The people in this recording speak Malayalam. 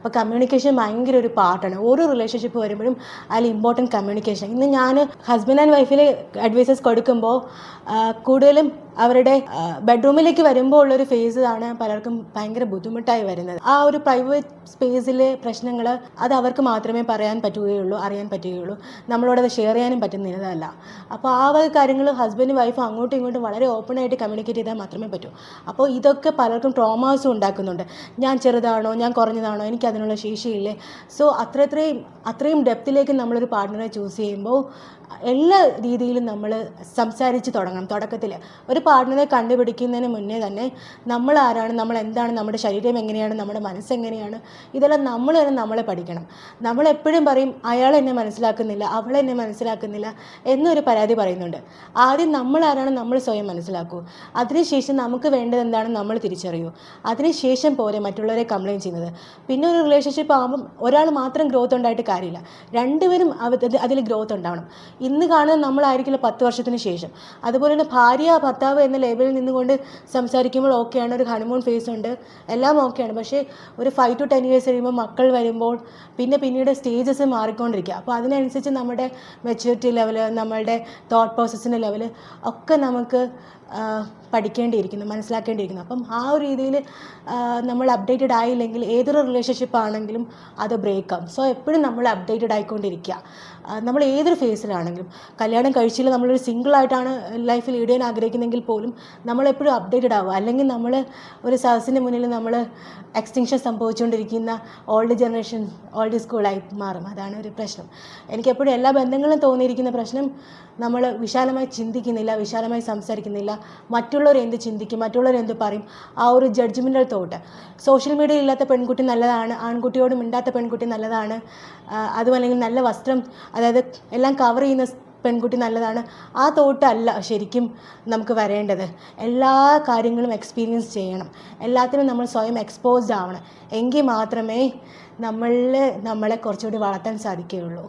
അപ്പോൾ കമ്മ്യൂണിക്കേഷൻ ഭയങ്കര ഒരു പാർട്ടാണ് ഓരോ റിലേഷൻഷിപ്പ് വരുമ്പോഴും അതിൽ ഇമ്പോർട്ടന്റ് കമ്മ്യൂണിക്കേഷൻ ഇന്ന് ഞാൻ ഹസ്ബൻഡ് ആൻഡ് വൈഫിൽ അഡ്വൈസസ് കൊടുക്കുമ്പോൾ കൂടുതലും അവരുടെ ബെഡ്റൂമിലേക്ക് വരുമ്പോൾ ഉള്ളൊരു ഫേസ് ആണ് പലർക്കും ഭയങ്കര ബുദ്ധിമുട്ടായി വരുന്നത്. ആ ഒരു പ്രൈവറ്റ് സ്പേസിലെ പ്രശ്നങ്ങൾ അത് അവർക്ക് മാത്രമേ പറയാൻ പറ്റുകയുള്ളൂ അറിയാൻ പറ്റുകയുള്ളൂ. നമ്മളോട് അത് ഷെയർ ചെയ്യാനും പറ്റുന്നതല്ല. അപ്പോൾ ആ വക കാര്യങ്ങൾ ഹസ്ബൻഡും വൈഫും അങ്ങോട്ടും ഇങ്ങോട്ടും വളരെ ഓപ്പണായിട്ട് കമ്മ്യൂണിക്കേറ്റ് ചെയ്താൽ മാത്രമേ പറ്റൂ. അപ്പോൾ ഇതൊക്കെ പലർക്കും ട്രോമാസും ഉണ്ടാക്കുന്നുണ്ട്. ഞാൻ ചെറുതാണോ ഞാൻ കുറഞ്ഞതാണോ എനിക്ക് അതിനുള്ള ശേഷിയില്ലേ? സോ അത്രത്രയും അത്രയും ഡെപ്തിലേക്ക് നമ്മളൊരു പാർട്ട്ണറെ ചൂസ് ചെയ്യുമ്പോൾ എല്ലാ രീതിയിലും നമ്മൾ സംസാരിച്ച് തുടങ്ങണം തുടക്കത്തിൽ ഒരു പാർട്ട്ണറെ കണ്ടുപിടിക്കുന്നതിന് മുന്നേ തന്നെ നമ്മൾ ആരാണ് നമ്മൾ എന്താണ് നമ്മുടെ ശരീരം എങ്ങനെയാണ് നമ്മുടെ മനസ്സെങ്ങനെയാണ് ഇതെല്ലാം നമ്മൾ തന്നെ നമ്മളെ പഠിക്കണം. നമ്മൾ എപ്പോഴും പറയും അയാൾ എന്നെ മനസ്സിലാക്കുന്നില്ല അവൾ എന്നെ മനസ്സിലാക്കുന്നില്ല എന്നൊരു പരാതി പറയുന്നുണ്ട്. ആദ്യം നമ്മൾ ആരാണ് നമ്മൾ സ്വയം മനസ്സിലാക്കൂ. അതിനുശേഷം നമുക്ക് വേണ്ടത് എന്താണെന്ന് നമ്മൾ തിരിച്ചറിയൂ. അതിനുശേഷം പോലെ മറ്റുള്ളവരെ കംപ്ലയിന്റ് ചെയ്യുന്നത്. പിന്നെ ഒരു റിലേഷൻഷിപ്പ് ആകുമ്പം ഒരാൾ മാത്രം ഗ്രോത്ത് ഉണ്ടായിട്ട് കാര്യമില്ല. രണ്ടുപേരും അതിൽ ഗ്രോത്ത് ഉണ്ടാവണം. ഇന്ന് കാണുന്ന നമ്മളായിരിക്കില്ല പത്ത് വർഷത്തിന് ശേഷം. അതുപോലെ തന്നെ ഭാര്യ ഭർത്താവ് എന്ന ലേബലിൽ നിന്നുകൊണ്ട് സംസാരിക്കുമ്പോൾ ഓക്കെയാണ് ഒരു ഹണിമൂൺ ഫേസ് ഉണ്ട്. എല്ലാം ഓക്കെയാണ് പക്ഷേ ഒരു ഫൈവ് ടു ടെൻ ഇയേഴ്സ് കഴിയുമ്പോൾ മക്കൾ വരുമ്പോൾ പിന്നെ പിന്നീട് സ്റ്റേജസ് മാറിക്കൊണ്ടിരിക്കുക. അപ്പോൾ അതിനനുസരിച്ച് നമ്മുടെ മെച്യൂരിറ്റി ലെവൽ നമ്മളുടെ തോട്ട് പ്രോസസ്സിന്റെ ലെവൽ ഒക്കെ നമുക്ക് പഠിക്കേണ്ടിയിരിക്കുന്നു മനസ്സിലാക്കേണ്ടിയിരിക്കുന്നു. അപ്പം ആ ഒരു രീതിയിൽ നമ്മൾ അപ്ഡേറ്റഡ് ആയില്ലെങ്കിൽ ഏതൊരു റിലേഷൻഷിപ്പ് ആണെങ്കിലും അത് ബ്രേക്ക് സോ എപ്പോഴും നമ്മൾ അപ്ഡേറ്റഡ് ആയിക്കൊണ്ടിരിക്കുക. നമ്മൾ ഏതൊരു ഫേസിലാണെങ്കിലും കല്യാണം കഴിച്ചില്ല നമ്മളൊരു സിംഗിളായിട്ടാണ് ലൈഫ് ലീഡ് ചെയ്യാൻ പോലും നമ്മളെപ്പോഴും അപ്ഡേറ്റഡ് ആവുക. അല്ലെങ്കിൽ നമ്മൾ ഒരു സദസ്സിന്റെ മുന്നിൽ നമ്മൾ എക്സ്റ്റിങ്ഷൻ സംഭവിച്ചുകൊണ്ടിരിക്കുന്ന ഓൾഡ് ജനറേഷൻ ഓൾഡ് സ്കൂളായി മാറും. അതാണ് ഒരു പ്രശ്നം. എനിക്കെപ്പോഴും എല്ലാ ബന്ധങ്ങളും തോന്നിയിരിക്കുന്ന പ്രശ്നം നമ്മൾ വിശാലമായി ചിന്തിക്കുന്നില്ല വിശാലമായി സംസാരിക്കുന്നില്ല. മറ്റുള്ളവർ എന്ത് ചിന്തിക്കും മറ്റുള്ളവർ എന്ത് പറയും? ആ ഒരു ജഡ്ജ്മെന്റൽ തോട്ട് സോഷ്യൽ മീഡിയ ഇല്ലാത്ത പെൺകുട്ടി നല്ലതാണ് ആൺകുട്ടിയോട് മിണ്ടാത്ത പെൺകുട്ടി നല്ലതാണ്. അതുമല്ലെങ്കിൽ നല്ല വസ്ത്രം അതായത് എല്ലാം കവർ ചെയ്യുന്ന പെൺകുട്ടി നല്ലതാണ്. ആ തോട്ടല്ല ശരിക്കും നമുക്ക് വരേണ്ടത്. എല്ലാ കാര്യങ്ങളും എക്സ്പീരിയൻസ് ചെയ്യണം. എല്ലാത്തിനും നമ്മൾ സ്വയം എക്സ്പോസ്ഡ് ആവണം. എങ്കിൽ മാത്രമേ നമ്മളിൽ നമ്മളെ കുറച്ചുകൂടി വളർത്താൻ സാധിക്കുകയുള്ളൂ.